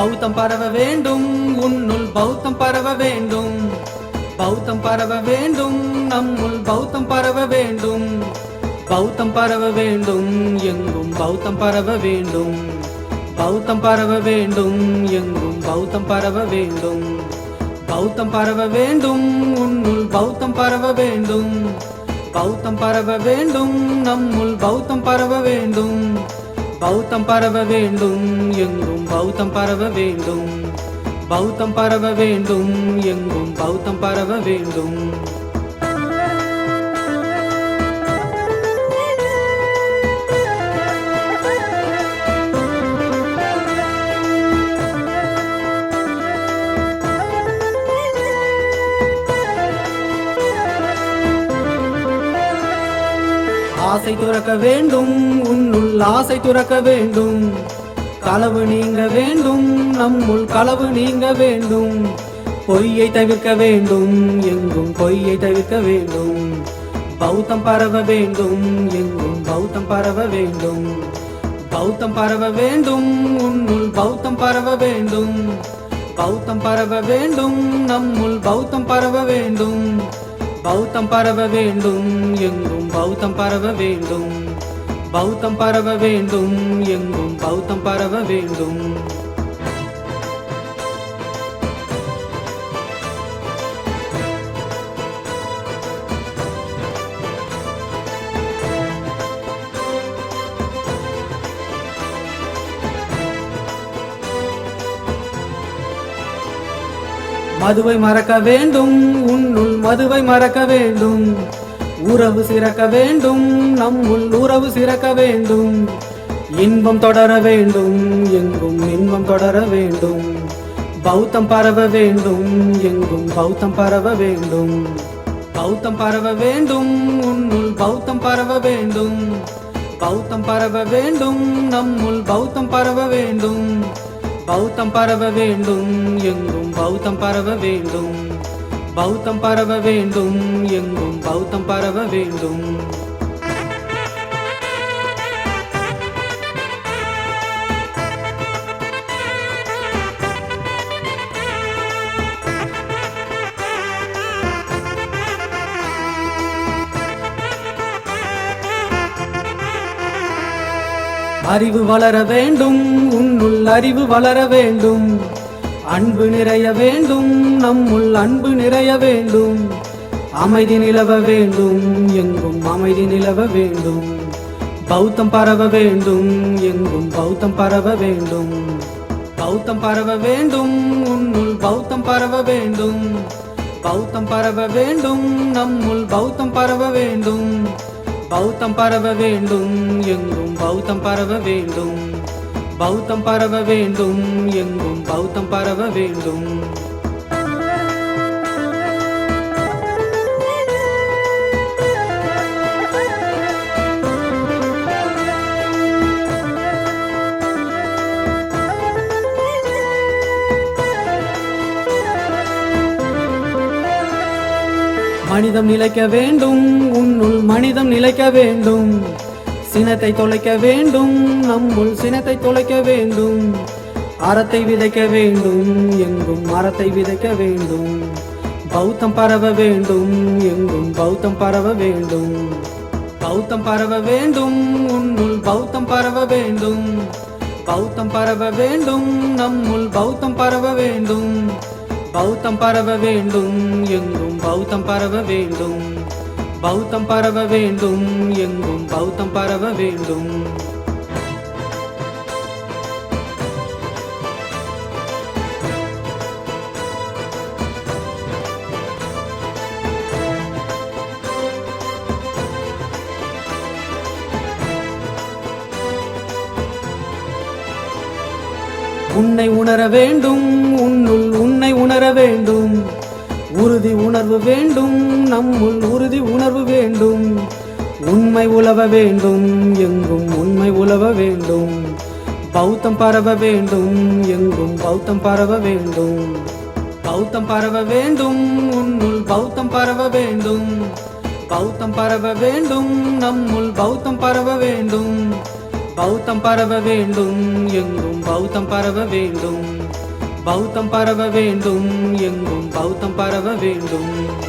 பௌத்தம் பரவ வேண்டும் உன்னுள் பௌத்தம் பரவ வேண்டும் பௌத்தம் பரவ வேண்டும் நம்முள் பௌத்தம் பரவ வேண்டும் பௌத்தம் பரவ வேண்டும் எங்கும் பௌத்தம் பரவ வேண்டும் பௌத்தம் பரவ வேண்டும் எங்கும் பௌத்தம் பரவ வேண்டும் பௌத்தம் பரவ வேண்டும் உன்னுள் பௌத்தம் பரவ வேண்டும் பௌத்தம் பரவ வேண்டும் நம்முள் பௌத்தம் பரவ வேண்டும் பௌத்தம் பரவ வேண்டும் எங்கும் பௌத்தம் பரவ வேண்டும். பௌத்தம் பரவ வேண்டும் எங்கும் பௌத்தம் பரவ வேண்டும். ஆசை துறக்க வேண்டும் உன்னுள் ஆசை துறக்க வேண்டும். களவு நீங்க வேண்டும் நம்முள் களவு நீங்க வேண்டும். பொய்யை தவிர்க்க வேண்டும் எங்கும் பொய்யை தவிர்க்க வேண்டும். பௌத்தம் பரவ வேண்டும் எங்கும் பௌத்தம் பரவ வேண்டும். பௌத்தம் பரவ வேண்டும் உன்னுள் பௌத்தம் பரவ வேண்டும். பௌத்தம் பரவ வேண்டும் நம்முள் பௌத்தம் பரவ வேண்டும். பௌத்தம் பரவ வேண்டும் எங்கும் பௌத்தம் பரவ வேண்டும். பௌத்தம் பரவ வேண்டும் எங்கும் பௌத்தம் பரவ வேண்டும். மதுவை மறக்க வேண்டும் உன்னுள் மதுவை மறக்க வேண்டும். உறவு சிறக்க வேண்டும் நம்முள் உறவு சிறக்க வேண்டும். இன்பம் தொடர வேண்டும் எங்கும் இன்பம் தொடர வேண்டும். பௌத்தம் பரவ வேண்டும் எங்கும் பௌத்தம் பரவ வேண்டும். பௌத்தம் பரவ வேண்டும் உன்னுள் பௌத்தம் பரவ வேண்டும். பௌத்தம் பரவ வேண்டும் நம்முள் பௌத்தம் பரவ வேண்டும். பௌத்தம் பரவ வேண்டும் எங்கும் பௌத்தம் பரவ வேண்டும். பௌத்தம் பரவ வேண்டும் எங்கும் பௌத்தம் பரவ வேண்டும். அறிவு வளர வேண்டும் உன்னுள் அறிவு வளர வேண்டும். அன்பு நிறைய வேண்டும் நம்முள் அன்பு நிறைய வேண்டும். அமைதி நிலவ வேண்டும் எங்கும் அமைதி நிலவ வேண்டும். பௌத்தம் பரவ வேண்டும் எங்கும் பௌத்தம் பரவ வேண்டும். பௌத்தம் பரவ வேண்டும் உன்னுள் பௌத்தம் பரவ வேண்டும். பௌத்தம் பரவ வேண்டும் நம்முள் பௌத்தம் பரவ வேண்டும். பௌத்தம் பரவ வேண்டும் எங்கும் பௌத்தம் பரவ வேண்டும். பௌத்தம் பரவ வேண்டும் எங்கும் பௌத்தம் பரவ வேண்டும். மனிதம் நிலைக்க வேண்டும். உன்னுள் மனிதம் நிலைக்க வேண்டும். சினத்தை தொலைக்க வேண்டும். நம்முள் சினத்தை தொலைக்க வேண்டும். அறத்தை விதைக்க வேண்டும். எங்கும் மரத்தை விதைக்க வேண்டும். பௌத்தம் பரவ வேண்டும். எங்கும் பௌத்தம் பரவ வேண்டும். பௌத்தம் பரவ வேண்டும். உன்னுள் பௌத்தம் பரவ வேண்டும். பௌத்தம் பரவ வேண்டும். நம்முள் பௌத்தம் பரவ வேண்டும். பௌத்தம் பரவ வேண்டும் எங்கும் பௌத்தம் பரவ வேண்டும். பௌத்தம் பரவ வேண்டும் எங்கும் பௌத்தம் பரவ வேண்டும். உன்னை உணர வேண்டும் உன்னுள் உன்னை உணர வேண்டும். உறுதி உணர்வு வேண்டும் நம்முள் உறுதி உணர்வு வேண்டும். உண்மை உலவ வேண்டும் எங்கும் உண்மை உலவ வேண்டும். பௌத்தம் பரவ வேண்டும் எங்கும் பௌத்தம் பரவ வேண்டும். பௌத்தம் பரவ வேண்டும் உன்னுள் பௌத்தம் பரவ வேண்டும். பௌத்தம் பரவ வேண்டும் நம்முள் பௌத்தம் பரவ வேண்டும். பௌத்தம் பரவ வேண்டும் எங்கும் பௌத்தம் பரவ வேண்டும். பௌத்தம் பரவ வேண்டும் எங்கும் பௌத்தம் பரவ வேண்டும்.